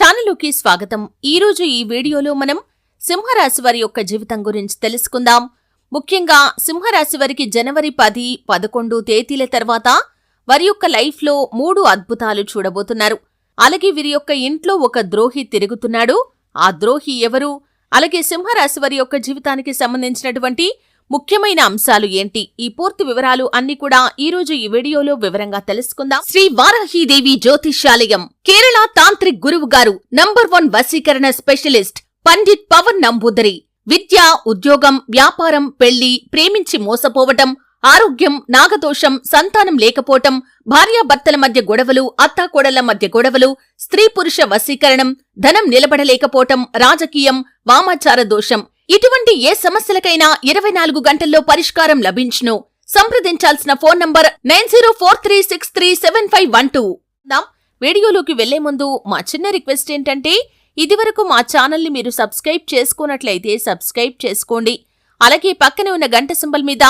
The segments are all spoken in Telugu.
ఛానలుకి స్వాగతం. ఈరోజు ఈ వీడియోలో మనం సింహరాశి వారి యొక్క జీవితం గురించి తెలుసుకుందాం. ముఖ్యంగా సింహరాశి వారికి జనవరి పది పదకొండు తేదీల తర్వాత వారి యొక్క లైఫ్లో మూడు అద్భుతాలు చూడబోతున్నారు. అలాగే వీరి యొక్క ఇంట్లో ఒక ద్రోహి తిరుగుతున్నాడు. ఆ ద్రోహి ఎవరు? అలాగే సింహరాశి వారి యొక్క జీవితానికి సంబంధించినటువంటి ముఖ్యమైన అంశాలు ఏంటి? ఈ పూర్తి వివరాలు అన్ని కూడా ఈ రోజు ఈ వీడియోలో వివరంగా తెలుసుకుందాం. శ్రీ వారాహీదేవి జ్యోతిష్యాలయం కేరళ తాంత్రిక్ గురువు గారు నంబర్ వన్ వశీకరణ స్పెషలిస్ట్ పండిత్ పవన్ నంబూదరి. విద్య ఉద్యోగం వ్యాపారం పెళ్ళి ప్రేమించి మోసపోవటం ఆరోగ్యం నాగదోషం సంతానం లేకపోవటం భార్యాభర్తల మధ్య గొడవలు అత్తాకోడళ్ళ మధ్య గొడవలు స్త్రీ పురుష వశీకరణం ధనం నిలబడలేకపోవటం రాజకీయం వామాచార దోషం ఇటువంటి ఏ సమస్యలకైనా ఇరవై నాలుగు గంటల్లో పరిష్కారం లభించును. సంప్రదించాల్సిన phone number nine zero four three six three seven five one two. వీడియోలోకి వెళ్ళే ముందు మా చిన్న రిక్వెస్ట్ ఏంటంటే ఇదివరకు మా ఛానల్ని మీరు సబ్స్క్రైబ్ చేసుకున్నట్లయితే సబ్స్క్రైబ్ చేసుకోండి. అలాగే పక్కనే ఉన్న గంట సింబల్ మీద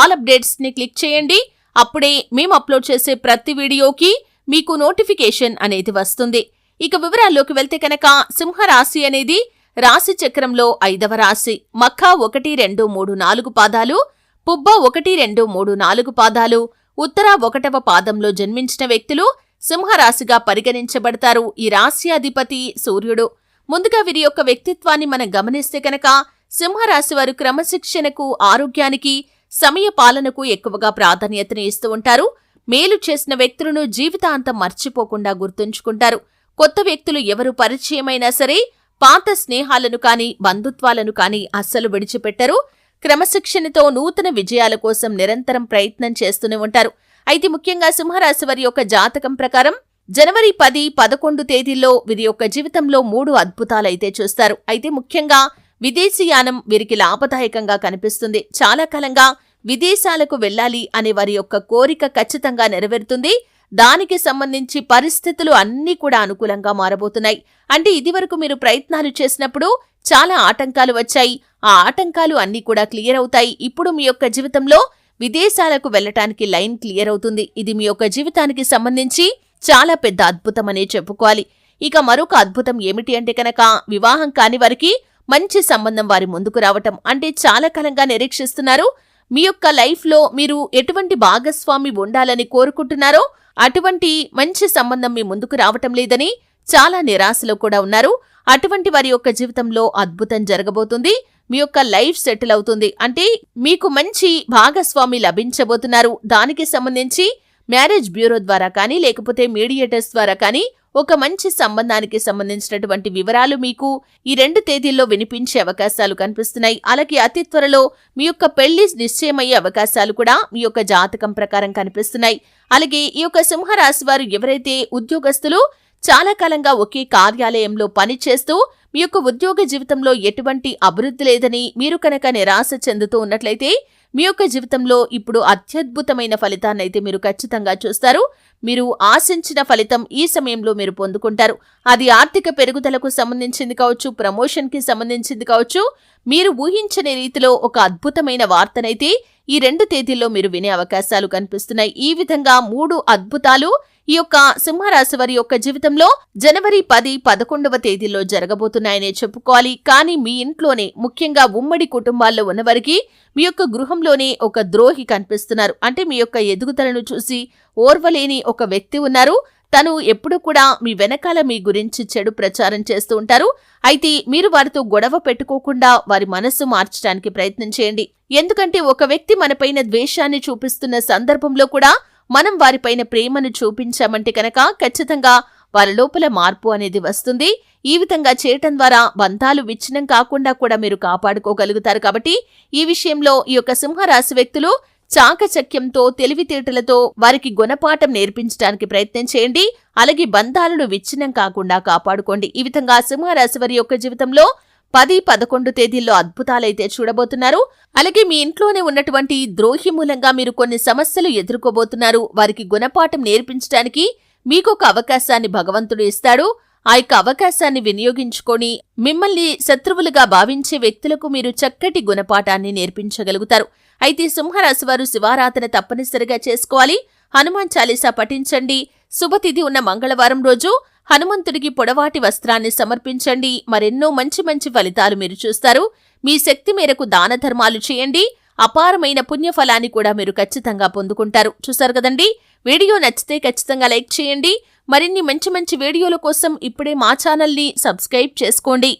ఆల్ అప్డేట్స్ని క్లిక్ చేయండి. అప్పుడే మేము అప్లోడ్ చేసే ప్రతి వీడియోకి మీకు నోటిఫికేషన్ అనేది వస్తుంది. ఇక వివరాల్లోకి వెళ్తే కనుక సింహరాశి అనేది రాశి చక్రంలో ఐదవ రాశి. మక్కా ఒకటి రెండు మూడు నాలుగు పాదాలు పుబ్బ ఒకటి రెండు మూడు నాలుగు పాదాలు. ఉత్తర ఒకటవ పాదంలో జన్మించిన వ్యక్తులు సింహరాశిగా పరిగణించబడతారు. ఈ రాశి అధిపతి సూర్యుడు. ముందుగా వీరి యొక్క వ్యక్తిత్వాన్ని మనం గమనిస్తే కనుక సింహరాశి వారు క్రమశిక్షణకు ఆరోగ్యానికి సమయ పాలనకు ఎక్కువగా ప్రాధాన్యతను ఇస్తూ ఉంటారు. మేలు చేసిన వ్యక్తులను జీవితాంతం మర్చిపోకుండా గుర్తుంచుకుంటారు. కొత్త వ్యక్తులు ఎవరు పరిచయమైనా సరే పాత స్నేహాలను కాని బంధుత్వాలను కాని అస్సలు విడిచిపెట్టరు. క్రమశిక్షణతో నూతన విజయాల కోసం నిరంతరం ప్రయత్నం చేస్తూనే ఉంటారు. అయితే ముఖ్యంగా సింహరాశి వారి యొక్క జాతకం ప్రకారం జనవరి పది పదకొండు తేదీల్లో వీరి యొక్క జీవితంలో మూడు అద్భుతాలైతే చూస్తారు. అయితే ముఖ్యంగా విదేశీయానం వీరికి లాభదాయకంగా కనిపిస్తుంది. చాలా కాలంగా విదేశాలకు వెళ్ళాలి అనే వారి యొక్క కోరిక ఖచ్చితంగా నెరవేరుతుంది. దానికి సంబంధించి పరిస్థితులు అన్నీ కూడా అనుకూలంగా మారబోతున్నాయి. అంటే ఇదివరకు మీరు ప్రయత్నాలు చేసినప్పుడు చాలా ఆటంకాలు వచ్చాయి. ఆ ఆటంకాలు అన్నీ కూడా క్లియర్ అవుతాయి. ఇప్పుడు మీ యొక్క జీవితంలో విదేశాలకు వెళ్ళటానికి లైన్ క్లియర్ అవుతుంది. ఇది మీ యొక్క జీవితానికి సంబంధించి చాలా పెద్ద అద్భుతమనే చెప్పుకోవాలి. ఇక మరొక అద్భుతం ఏమిటి అంటే కనుక వివాహం కాని వారికి మంచి సంబంధం వారి ముందుకు రావటం. అంటే చాలా కాలంగా నిరీక్షిస్తున్నారు. మీ యొక్క లైఫ్లో మీరు ఎటువంటి భాగస్వామి ఉండాలని కోరుకుంటున్నారో అటువంటి మంచి సంబంధం మీ ముందుకు రావటం లేదని చాలా నిరాశలో కూడా ఉన్నారు. అటువంటి వారి యొక్క జీవితంలో అద్భుతం జరగబోతుంది. మీ యొక్క లైఫ్ సెటిల్ అవుతుంది. అంటే మీకు మంచి భాగస్వామి లభించబోతున్నారు. దానికి సంబంధించి మ్యారేజ్ బ్యూరో ద్వారా కానీ లేకపోతే మీడియేటర్స్ ద్వారా కానీ ఒక మంచి సంబంధానికి సంబంధించినటువంటి వివరాలు మీకు ఈ రెండు తేదీల్లో వినిపించే అవకాశాలు కనిపిస్తున్నాయి. అలాగే అతి త్వరలో మీ యొక్క పెళ్ళి నిశ్చయమయ్యే అవకాశాలు కూడా మీ యొక్క జాతకం ప్రకారం కనిపిస్తున్నాయి. అలాగే ఈ యొక్క సింహరాశి వారు ఎవరైతే ఉద్యోగస్తులు చాలా కాలంగా ఒకే కార్యాలయంలో పనిచేస్తూ మీ యొక్క ఉద్యోగ జీవితంలో ఎటువంటి అభివృద్ధి లేదని మీరు కనుక నిరాశ చెందుతూ ఉన్నట్లయితే మీ యొక్క జీవితంలో ఇప్పుడు అత్యద్భుతమైన ఫలితాన్ని అయితే మీరు ఖచ్చితంగా చూస్తారు. మీరు ఆశించిన ఫలితం ఈ సమయంలో మీరు పొందుకుంటారు. అది ఆర్థిక పెరుగుదలకు సంబంధించింది కావచ్చు ప్రమోషన్కి సంబంధించింది కావచ్చు మీరు ఊహించని రీతిలో ఒక అద్భుతమైన వార్తనైతే ఈ రెండు తేదీల్లో మీరు వినే అవకాశాలు కనిపిస్తున్నాయి. ఈ విధంగా మూడు అద్భుతాలు ఈ యొక్క సింహరాశి వారి యొక్క జీవితంలో జనవరి పది పదకొండవ తేదీలో జరగబోతున్నాయనే చెప్పుకోవాలి. కానీ మీ ఇంట్లోనే ముఖ్యంగా ఉమ్మడి కుటుంబాల్లో ఉన్నవారికి మీ యొక్క గృహంలోనే ఒక ద్రోహి కనిపిస్తున్నారు. అంటే మీ యొక్క ఎదుగుదలను చూసి ఓర్వలేని ఒక వ్యక్తి ఉన్నారు. తను ఎప్పుడు కూడా మీ వెనకాల మీ గురించి చెడు ప్రచారం చేస్తూ ఉంటారు. అయితే మీరు వారితో గొడవ పెట్టుకోకుండా వారి మనస్సు మార్చడానికి ప్రయత్నం చేయండి. ఎందుకంటే ఒక వ్యక్తి మనపైన ద్వేషాన్ని చూపిస్తున్న సందర్భంలో కూడా మనం వారిపైన ప్రేమను చూపించామంటే కనుక ఖచ్చితంగా వారి లోపల మార్పు అనేది వస్తుంది. ఈ విధంగా చేయటం ద్వారా బంధాలు విచ్ఛిన్నం కాకుండా కూడా మీరు కాపాడుకోగలుగుతారు. కాబట్టి ఈ విషయంలో ఈ యొక్క సింహరాశి వ్యక్తులు చాకచక్యంతో తెలివితేటలతో వారికి గుణపాఠం నేర్పించడానికి ప్రయత్నం చేయండి. అలాగే బంధాలను విచ్ఛిన్నం కాకుండా కాపాడుకోండి. ఈ విధంగా సింహరాశి వారి యొక్క జీవితంలో పది పదకొండు తేదీల్లో అద్భుతాలైతే చూడబోతున్నారు. అలాగే మీ ఇంట్లోనే ఉన్నటువంటి ద్రోహి మూలంగా మీరు కొన్ని సమస్యలు ఎదుర్కోబోతున్నారు. వారికి గుణపాఠం నేర్పించడానికి మీకొక అవకాశాన్ని భగవంతుడు ఇస్తాడు. ఆ యొక్క అవకాశాన్ని వినియోగించుకొని మిమ్మల్ని శత్రువులుగా భావించే వ్యక్తులకు మీరు చక్కటి గుణపాఠాన్ని నేర్పించగలుగుతారు. అయితే సింహరాశి వారు శివారాధన తప్పనిసరిగా చేసుకోవాలి. హనుమాన్ చాలీసా పఠించండి. శుభతిథి ఉన్న మంగళవారం రోజు హనుమంతుడికి పొడవాటి వస్త్రాన్ని సమర్పించండి. మరెన్నో మంచి మంచి ఫలితాలు మీరు చూస్తారు. మీ శక్తి మేరకు దాన ధర్మాలు చేయండి. అపారమైన పుణ్యఫలాన్ని కూడా మీరు ఖచ్చితంగా పొందుకుంటారు. చూశారు కదండి? వీడియో నచ్చితే ఖచ్చితంగా లైక్ చేయండి. మరిన్ని మంచి మంచి వీడియోల కోసం ఇప్పుడే మా ఛానల్ని సబ్స్క్రైబ్ చేసుకోండి.